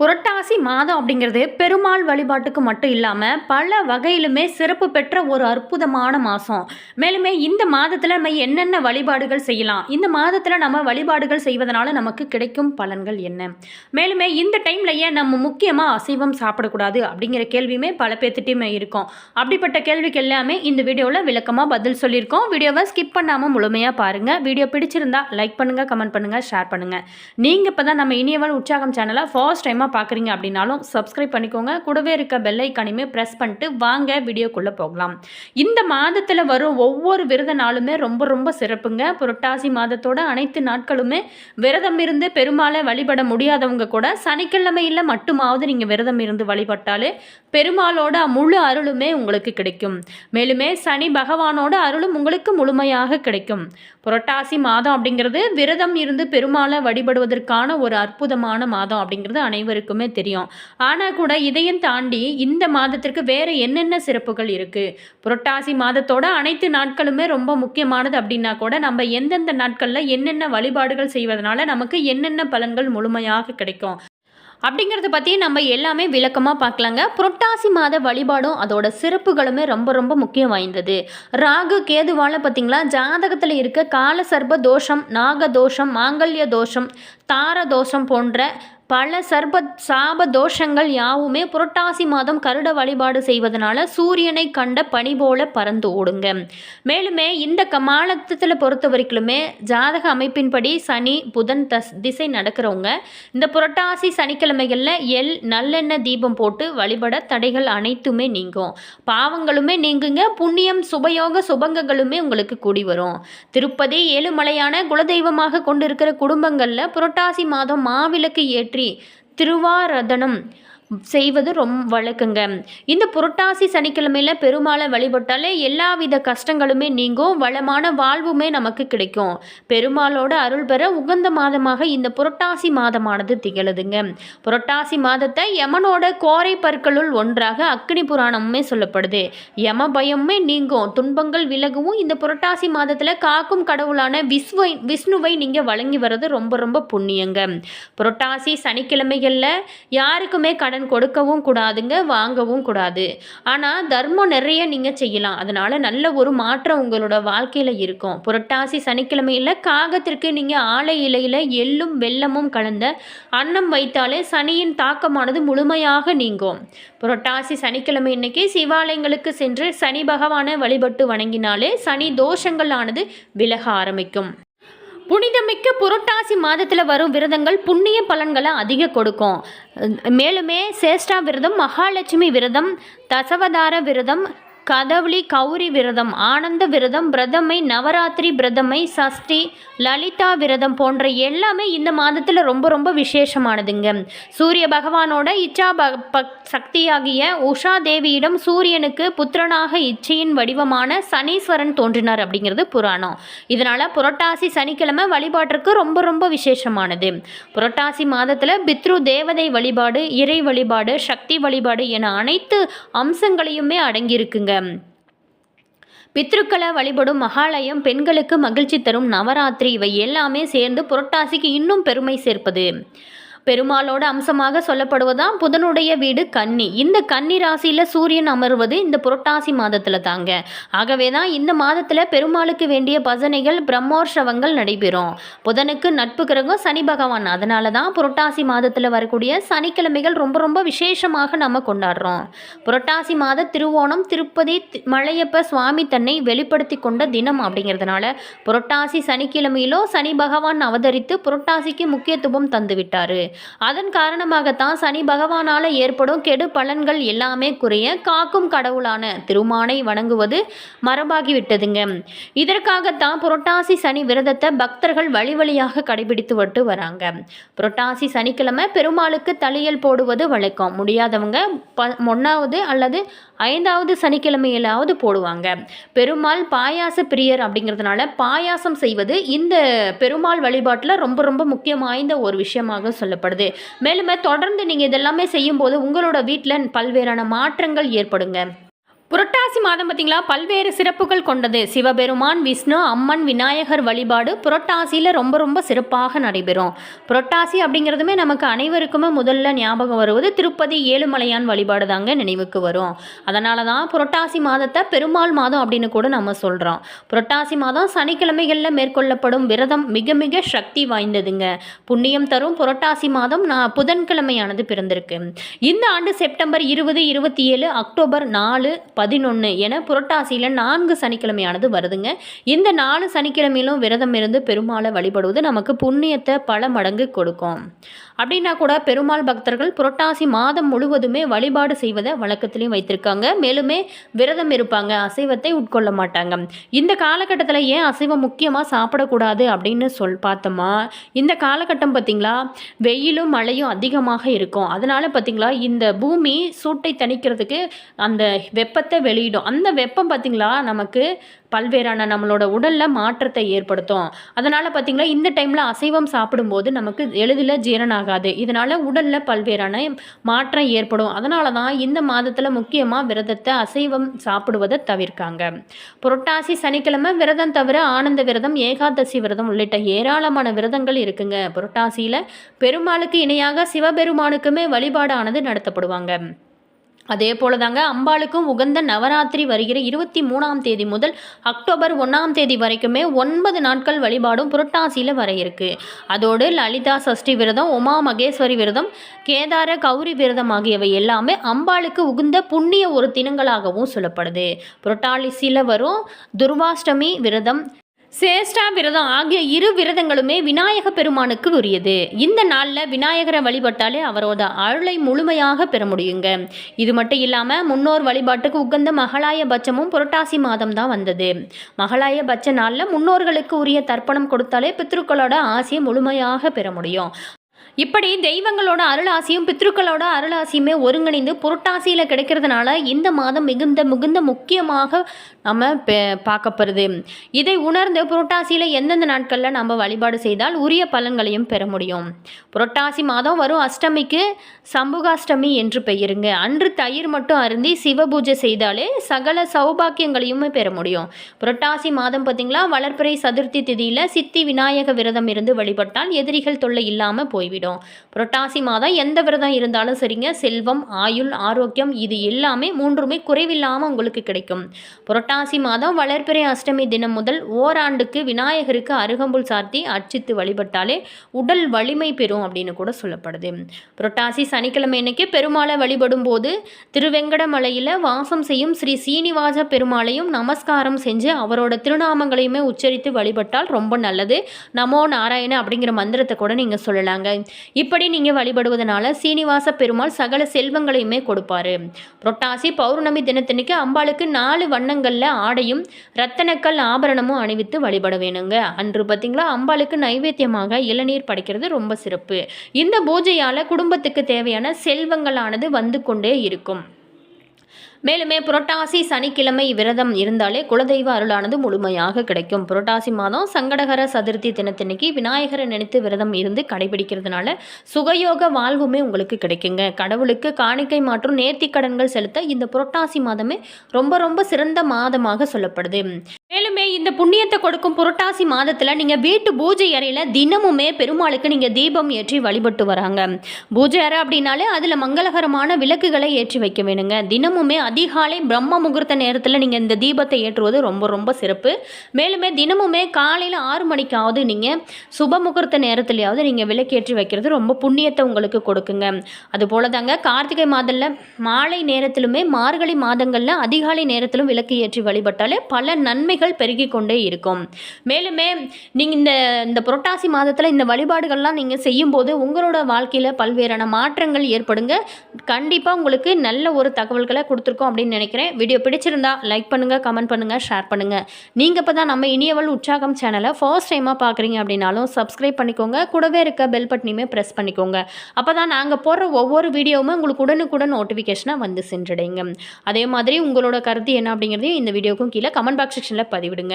புரட்டாசி மாதம் அப்படிங்கிறது பெருமாள் வழிபாட்டுக்கு மட்டும் இல்லாமல் பல வகையிலுமே சிறப்பு பெற்ற ஒரு அற்புதமான மாதம் மேலுமே இந்த மாதத்தில் நம்ம என்னென்ன வழிபாடுகள் செய்யலாம்? இந்த மாதத்தில் நம்ம வழிபாடுகள் செய்வதனால நமக்கு கிடைக்கும் பலன்கள் என்ன? மேலுமே இந்த டைமில் ஏன் நம்ம முக்கியமாக அசைவம் சாப்பிடக்கூடாது அப்படிங்கிற கேள்வியுமே பல பேர்த்திட்டையுமே இருக்கும். அப்படிப்பட்ட கேள்விக்கு எல்லாமே இந்த வீடியோவில் விளக்கமாக பதில் சொல்லியிருக்கோம். வீடியோவை ஸ்கிப் பண்ணாமல் முழுமையாக பாருங்கள் வீடியோ பிடிச்சிருந்தா லைக் பண்ணுங்கள் கமெண்ட் பண்ணுங்கள் ஷேர் பண்ணுங்கள் நீங்கள் இப்போ தான் நம்ம இனியவன் உற்சாகம் சேனலை ஃபர்ஸ்ட் டைமாக பார்க்குறீங்க அப்படின்னாலும் சப்ஸ்கிரைப் பண்ணிக்கோங்க. கூடவே இருக்க பெல்லைக்கானையுமே ப்ரெஸ் பண்ணிட்டு வாங்க வீடியோக்குள்ளே போகலாம். இந்த மாதத்தில் வரும் ஒவ்வொரு விரத நாளுமே ரொம்ப ரொம்ப சிறப்புங்க. புரட்டாசி மாதத்தோட அனைத்து நாட்களுமே விரதம் இருந்து பெருமாளை வழிபட முடியாதவங்க கூட சனிக்கிழமையில் மட்டுமாவது நீங்கள் விரதம் இருந்து வழிபட்டாலே பெருமாளோட முழு அருளுமே உங்களுக்கு கிடைக்கும். மேலுமே சனி பகவானோட அருளும் உங்களுக்கு முழுமையாக கிடைக்கும். புரட்டாசி மாதம் அப்படிங்கிறது விரதம் இருந்து பெருமாளை வழிபடுவதற்கான ஒரு அற்புதமான மாதம் அப்படிங்கிறது அனைவருக்குமே தெரியும். ஆனால் கூட இதையும் தாண்டி இந்த மாதத்திற்கு வேறு என்னென்ன சிறப்புகள் இருக்குது புரட்டாசி மாதத்தோட அனைத்து நாட்களுமே ரொம்ப முக்கியமானது அப்படின்னா கூட நம்ம எந்தெந்த நாட்களில் என்னென்ன வழிபாடுகள் செய்வதனால நமக்கு என்னென்ன பலன்கள் முழுமையாக கிடைக்கும்? அப்படிங்கிறத பற்றி நம்ம எல்லாமே விளக்கமாக பார்க்கலாங்க. புரட்டாசி மாத வழிபாடும் அதோட சிறப்புகளுமே ரொம்ப ரொம்ப முக்கியம் வாய்ந்தது. ராகு கேதுவால பார்த்தீங்களா ஜாதகத்தில் இருக்க கால சர்ப தோஷம் நாக தோஷம் மாங்கல்ய தோஷம் தார தோஷம் போன்ற பல சர்ப சாப தோஷங்கள் யாவுமே புரட்டாசி மாதம் கருட வழிபாடு செய்வதனால சூரியனை கண்ட பனி போல பறந்து ஓடுங்க. மேலுமே இந்த கமாலத்தில் பொறுத்த வரைக்குமே ஜாதக அமைப்பின்படி சனி புதன் தஸ் திசை நடக்கிறவங்க இந்த புரட்டாசி சனிக்கிழமைகளில் எல் நல்லெண்ணெய் தீபம் போட்டு வழிபட தடைகள் அனைத்துமே நீங்கும். பாவங்களுமே நீங்குங்க புண்ணியம் சுபயோக சுபங்கங்களுமே உங்களுக்கு கூடி வரும். திருப்பதி ஏழுமலையான குலதெய்வமாக கொண்டிருக்கிற குடும்பங்களில் புரட்டாசி மாதம் மாவிளக்கு ஏற்றி திருவாரதனம் செய்வது ரொம்ப வழக்குங்க. இந்த புரட்டாசி சனிக்கிழமையில் பெருமாளை வழிபட்டாலே எல்லாவித கஷ்டங்களுமே நீங்கும் வளமான வாழ்வுமே நமக்கு கிடைக்கும். பெருமாளோட அருள் பெற உகந்த மாதமாக இந்த புரட்டாசி மாதமானது திகழுதுங்க. புரட்டாசி மாதத்தை யமனோட கோரை பற்களுள் ஒன்றாக அக்னி புராணமுமே சொல்லப்படுது. யம பயமுமே நீங்கும் துன்பங்கள் விலகவும் இந்த புரட்டாசி மாதத்தில் காக்கும் கடவுளான விஸ்வை விஷ்ணுவை நீங்கள் வழங்கி வர்றது ரொம்ப ரொம்ப புண்ணியங்க. புரட்டாசி சனிக்கிழமைகளில் யாருக்குமே கடன் கொடுக்கவும் கூடாதுங்க வாங்கவும் கூடாது. ஆனால் தர்மம் நிறைய நீங்கள் செய்யலாம். அதனால் நல்ல ஒரு மாற்றம் உங்களோட வாழ்க்கையில் இருக்கும். புரட்டாசி சனிக்கிழமையில் காகத்திற்கு நீங்கள் ஆலை இலையில் எள்ளும் வெள்ளமும் கலந்த அன்னம் வைத்தாலே சனியின் தாக்கமானது முழுமையாக நீங்கும். புரட்டாசி சனிக்கிழமை இன்னைக்கு சிவாலயங்களுக்கு சென்று சனி பகவானை வழிபட்டு வணங்கினாலே சனி தோஷங்களானது விலக ஆரம்பிக்கும். புனிதமிக்க புரட்டாசி மாதத்தில் வரும் விரதங்கள் புண்ணிய பலன்களை அதிக கொடுக்கும். மேலுமே சேஷ்டா விரதம் மகாலட்சுமி விரதம் தசவதார விரதம் கதவுளி கௌரி விரதம் ஆனந்த விரதம் பிரதமை நவராத்திரி பிரதமை சஷ்டி லலிதா விரதம் போன்ற எல்லாமே இந்த மாதத்தில் ரொம்ப ரொம்ப விசேஷமானதுங்க. சூரிய பகவானோட இச்சா ப பக் சக்தியாகிய உஷா தேவியிடம் சூரியனுக்கு புத்திரனாக இச்சையின் வடிவமான சனீஸ்வரன் தோன்றினார் அப்படிங்கிறது புராணம். இதனால் புரட்டாசி சனிக்கிழமை வழிபாட்டிற்கு ரொம்ப ரொம்ப விசேஷமானது. புரட்டாசி மாதத்தில் பித்ரு தேவதை வழிபாடு இறை வழிபாடு சக்தி வழிபாடு என அனைத்து அம்சங்களையுமே அடங்கியிருக்குங்க. பித்ருக்களை வழிபடும் மகாலயம் பெண்களுக்கு மகிழ்ச்சி தரும் நவராத்திரி. இவை எல்லாமே சேர்ந்து புரட்டாசிக்கு இன்னும் பெருமை சேர்ப்பது. பெருமாளோட அம்சமாக சொல்லப்படுவதாம். புதனுடைய வீடு கன்னி. இந்த கன்னி ராசியில் சூரியன் அமர்வது இந்த புரட்டாசி மாதத்தில் தாங்க. ஆகவே தான் இந்த மாதத்தில் பெருமாளுக்கு வேண்டிய பஜனைகள் பிரம்மோற்சவங்கள் நடைபெறும். புதனுக்கு நட்பு கிரகம் சனி பகவான். அதனால தான் புரட்டாசி மாதத்தில் வரக்கூடிய சனிக்கிழமைகள் ரொம்ப ரொம்ப விசேஷமாக நம்ம கொண்டாடுறோம். புரட்டாசி மாத திருவோணம் திருப்பதி மலையப்ப சுவாமி தன்னை வெளிப்படுத்தி கொண்ட தினம் அப்படிங்கிறதுனால புரட்டாசி சனிக்கிழமையிலோ சனி பகவான் அவதரித்து புரட்டாசிக்கு முக்கியத்துவம் தந்துவிட்டார். அதன் காரணமாகத்தான் சனி பகவானால் ஏற்படும் கெடு பலன்கள் எல்லாமே குறைய காக்கும் கடவுளான திருமானை வணங்குவது மரபாகி விட்டதுங்க இதற்காகத்தான் புரட்டாசி சனி விரதத்தை பக்தர்கள் வழி வழியாக கடைபிடித்து விட்டு வராங்க. புரட்டாசி சனிக்கிழமை பெருமாளுக்கு தலையல் போடுவது வழக்கம். முடியாதவங்க ப ஒன்றாவது அல்லது ஐந்தாவது சனிக்கிழமையிலாவது போடுவாங்க. பெருமாள் பாயாச பிரியர் அப்படிங்கிறதுனால பாயாசம் செய்வது இந்த பெருமாள் வழிபாட்டில் ரொம்ப ரொம்ப முக்கியம் வாய்ந்த ஒரு விஷயமாக சொல்லப்படுது. மேலுமே தொடர்ந்து நீங்கள் இதெல்லாமே செய்யும்போது உங்களோட வீட்டில் பல்வேறான மாற்றங்கள் ஏற்படுங்க. புரட்டாசி மாதம் பார்த்தீங்களா? பல்வேறு சிறப்புகள் கொண்டது. சிவபெருமான் விஷ்ணு அம்மன் விநாயகர் வழிபாடு புரட்டாசியில் ரொம்ப ரொம்ப சிறப்பாக நடைபெறும். புரட்டாசி அப்படிங்கிறதுமே நமக்கு அனைவருக்குமே முதல்ல ஞாபகம் வருவது திருப்பதி ஏழுமலையான் வழிபாடு தாங்க நினைவுக்கு வரும். அதனால தான் புரட்டாசி மாதத்தை பெருமாள் மாதம் அப்படின்னு கூட நம்ம சொல்கிறோம் புரட்டாசி மாதம் சனிக்கிழமைகளில் மேற்கொள்ளப்படும் விரதம் மிக மிக சக்தி வாய்ந்ததுங்க. புண்ணியம் தரும் புரட்டாசி மாதம் நான் புதன்கிழமையானது பிறந்திருக்கு. இந்த ஆண்டு செப்டம்பர் இருபது இருபத்தி ஏழு அக்டோபர் நாலு பதினொன்று என புரட்டாசியில் நான்கு சனிக்கிழமையானது வருதுங்க. இந்த நாலு சனிக்கிழமையிலும் விரதம் இருந்து பெருமாளை வழிபடுவது நமக்கு புண்ணியத்தை பல மடங்கு கொடுக்கும். அப்படின்னா கூட பெருமாள் பக்தர்கள் புரட்டாசி மாதம் முழுவதுமே வழிபாடு செய்வதை வழக்கத்திலையும் வைத்திருக்காங்க. மேலுமே விரதம் இருப்பாங்க அசைவத்தை உட்கொள்ள மாட்டாங்க. இந்த காலகட்டத்தில் ஏன் அசைவம் முக்கியமாக சாப்பிடக்கூடாது அப்படின்னு சொல் பார்த்தோமா? இந்த காலகட்டம் பார்த்திங்களா வெயிலும் மழையும் அதிகமாக இருக்கும். அதனால் பார்த்திங்களா இந்த பூமி சூட்டை தணிக்கிறதுக்கு அந்த வெப்பத்தை வெளியிடும். அந்த வெப்பம் பார்த்திங்களா நமக்கு பல்வேறான நம்மளோட உடலில் மாற்றத்தை ஏற்படுத்தும். அதனால் பார்த்திங்களா இந்த டைமில் அசைவம் சாப்பிடும்போது நமக்கு எளிதில் ஜீரணம் ஆகாது இதனால் உடலில் பல்வேறான மாற்றம் ஏற்படும். அதனால தான் இந்த மாதத்தில் முக்கியமாக விரதத்தை அசைவம் சாப்பிடுவதை தவிர்க்காங்க. புரட்டாசி சனிக்கிழமை விரதம் தவிர ஆனந்த விரதம் ஏகாதசி விரதம் உள்ளிட்ட ஏராளமான விரதங்கள் இருக்குங்க. புரட்டாசியில் பெருமாளுக்கு இணையாக சிவபெருமானுக்குமே வழிபாடானது நடத்தப்படுவாங்க. அதே போல தாங்க அம்பாளுக்கும் உகந்த நவராத்திரி வருகிற இருபத்தி மூணாம் தேதி முதல் அக்டோபர் ஒன்றாம் தேதி வரைக்குமே ஒன்பது நாட்கள் வழிபாடும் புரட்டாசியில் வர இருக்கு. அதோடு லலிதா சஷ்டி விரதம் உமா மகேஸ்வரி விரதம் கேதார கௌரி விரதம் ஆகியவை எல்லாமே அம்பாளுக்கு உகுந்த புண்ணிய ஒரு தினங்களாகவும் சொல்லப்படுது. புரட்டாசியில் வரும் துர்வாஷ்டமி விரதம் சேஷ்டா விரதம் ஆகிய இரு விரதங்களுமே விநாயக பெருமானுக்கு உரியது. இந்த நாளில் விநாயகரை வழிபட்டாலே அவரோட அருளை முழுமையாக பெற முடியுங்க. இது மட்டும் இல்லாமல் முன்னோர் வழிபாட்டுக்கு உகந்த மகளாய பட்சமும் புரட்டாசி மாதம் தான் வந்தது. மகளாய பட்ச நாளில் முன்னோர்களுக்கு உரிய தர்ப்பணம் கொடுத்தாலே பித்ருக்களோட ஆசையை முழுமையாக பெற முடியும். இப்படி தெய்வங்களோட அருளாசியும் பித்ருக்களோட அருளாசியுமே ஒருங்கிணைந்து புரட்டாசியில் கிடைக்கிறதுனால இந்த மாதம் மிகுந்த மிகுந்த முக்கியமாக நம்ம பார்க்கப்படுது. இதை உணர்ந்து புரட்டாசியில் எந்தெந்த நாட்களில் நம்ம வழிபாடு செய்தால் உரிய பலன்களையும் பெற முடியும்? புரட்டாசி மாதம் வரும் அஷ்டமிக்கு சம்புகாஷ்டமி என்று பெயருங்க. அன்று தயிர் மட்டும் அருந்தி சிவ பூஜை செய்தாலே சகல சௌபாக்கியங்களையுமே பெற முடியும். புரட்டாசி மாதம் பார்த்திங்களா வளர்ப்பிறை சதுர்த்தி திதியில் சித்தி விநாயக விரதம் இருந்து வழிபட்டால் எதிரிகள் தொல்லை இல்லாமல் போய்விடும். புரட்டாசி மாதம் எந்த விரதம் இருந்தாலும் சரிங்க. செல்வம் ஆயுள் ஆரோக்கியம் இது எல்லாமே மூன்றுமே குறைவில்லாமல் உங்களுக்கு கிடைக்கும். புரட்டாசி மாதம் வளர்பிறை அஷ்டமி தினம் முதல் ஓராண்டுக்கு விநாயகருக்கு அருகம்புல் சார்த்தி அர்ச்சித்து வழிபட்டாலே உடல் வலிமை பெறும் அப்படின்னு கூட சொல்லப்படுது. புரட்டாசி சனிக்கிழமை இன்னைக்கு பெருமாளை வழிபடும் போது திருவெங்கடமலையில் வாசம் செய்யும் ஸ்ரீ சீனிவாச பெருமாளையும் நமஸ்காரம் செஞ்சு அவரோட திருநாமங்களையுமே உச்சரித்து வழிபட்டால் ரொம்ப நல்லது. நமோ நாராயண அப்படிங்கிற மந்திரத்தை கூட நீங்கள் சொல்லலாங்க. இப்படி நீங்கள் வழிபடுவதனால சீனிவாச பெருமாள் சகல செல்வங்களையுமே கொடுப்பாரு. புரட்டாசி பௌர்ணமி தினத்தன்னைக்கு அம்பாளுக்கு நாலு வண்ணங்களில் ஆடையும் ரத்தனக்கல் ஆபரணமும் அணிவித்து வழிபட வேணுங்க. அன்று பார்த்தீங்களா அம்பாளுக்கு நைவேத்தியமாக இளநீர் படைக்கிறது ரொம்ப சிறப்பு. இந்த பூஜையால் குடும்பத்துக்கு தேவையான செல்வங்களானது வந்து கொண்டே இருக்கும். மேலுமே புரட்டாசி சனிக்கிழமை விரதம் இருந்தாலே குலதெய்வ அருளானது முழுமையாக கிடைக்கும். புரட்டாசி மாதம் சங்கடகர சதுர்த்தி தினத்தன்னைக்கு விநாயகரை நினைத்து விரதம் இருந்து கடைபிடிக்கிறதுனால சுகயோக வாழ்வுமே உங்களுக்கு கிடைக்குங்க. கடவுளுக்கு காணிக்கை மற்றும் நேர்த்தி கடன்கள் செலுத்த இந்த புரட்டாசி மாதமே ரொம்ப ரொம்ப சிறந்த மாதமாக சொல்லப்படுது. மேலுமே இந்த புண்ணியத்தை கொடுக்கும் புரட்டாசி மாதத்தில் நீங்கள் வீட்டு பூஜை அறையில் தினமுமே பெருமாளுக்கு நீங்கள் தீபம் ஏற்றி வழிபட்டு வராங்க. பூஜை அறை அப்படின்னாலே அதில் மங்களகரமான விளக்குகளை ஏற்றி வைக்க வேணுங்க. தினமுமே அதிகாலை பிரம்ம முகூர்த்த நேரத்தில் நீங்கள் இந்த தீபத்தை ஏற்றுவது ரொம்ப ரொம்ப சிறப்பு. மேலுமே தினமுமே காலையில் ஆறு மணிக்காவது நீங்கள் சுப முகூர்த்த நேரத்துலையாவது நீங்கள் விளக்கேற்றி வைக்கிறது ரொம்ப புண்ணியத்தை உங்களுக்கு கொடுக்குங்க. அதுபோல தாங்க கார்த்திகை மாதத்தில் மாலை நேரத்திலுமே மார்கழி மாதங்களில் அதிகாலை நேரத்திலும் விளக்கு ஏற்றி வழிபட்டாலே பல நன்மைகள் பெருகி கொண்டே இருக்கும். மேலுமே நீங்கள் இந்த இந்த புரட்டாசி மாதத்தில் இந்த வழிபாடுகள்லாம் நீங்கள் செய்யும்போது உங்களோட வாழ்க்கையில் பல்வேறான மாற்றங்கள் ஏற்படுங்க. கண்டிப்பாக உங்களுக்கு நல்ல ஒரு தகவல்களை கொடுத்துருக்கோம் அப்படின்னு நினைக்கிறேன். வீடியோ பிடிச்சிருந்தா லைக் பண்ணுங்கள் கமெண்ட் பண்ணுங்கள் ஷேர் பண்ணுங்கள் நீங்கள் இப்போ தான் நம்ம இனியவள் உற்சாகம் சேனலை ஃபர்ஸ்ட் டைமாக பார்க்குறீங்க அப்படின்னாலும் சப்ஸ்கிரைப் பண்ணிக்கோங்க. கூடவே இருக்க பெல் பட்டனையுமே ப்ரெஸ் பண்ணிக்கோங்க. அப்போ தான் நாங்கள் போடுற ஒவ்வொரு வீடியோவுமே உங்களுக்கு உடனுக்குடன் நோட்டிஃபிகேஷனாக வந்து சென்றடைங்க. அதே மாதிரி உங்களோட கருத்து என்ன அப்படிங்கிறதையும் இந்த வீடியோக்கும் கீழே கமெண்ட் பாக்ஸ் செக்ஷனில் பதிவிடுங்க.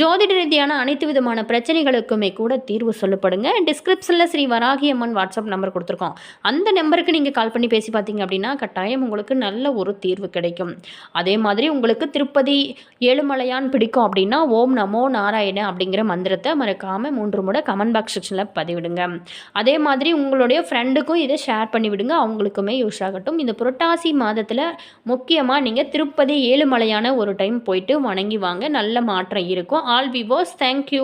ஜோதிட ரீதியான அனைத்து விதமான பிரச்சனைகளுக்குமே கூட தீர்வு சொல்லப்படுங்க. டிஸ்கிரிப்ஷனில் ஸ்ரீ வராகியம்மன் வாட்ஸ்அப் நம்பர் கொடுத்துருக்கோம். அந்த நம்பருக்கு நீங்கள் கால் பண்ணி பேசி பார்த்தீங்க அப்படின்னா கட்டாயம் உங்களுக்கு நல்ல ஒரு தீர்வு கிடைக்கும். அதே மாதிரி உங்களுக்கு திருப்பதி ஏழுமலையான் பிடிக்கும் அப்படின்னா ஓம் நமோ நாராயண அப்படிங்கிற மந்திரத்தை மறக்காமல் மூன்று முறை கமெண்ட் பாக்ஸ் செக்ஷனில் பதிவிடுங்க. அதே மாதிரி உங்களுடைய ஃப்ரெண்டுக்கும் இதை ஷேர் பண்ணி விடுங்க அவங்களுக்குமே யூஸ் ஆகட்டும். இந்த புரட்டாசி மாதத்தில் முக்கியமாக நீங்கள் திருப்பதி ஏழுமலையான ஒரு டைம் போயிட்டு வணங்கி வாங்க. நல்ல நல்ல மாற்றம் இருக்கும். All விவோஸ் thank you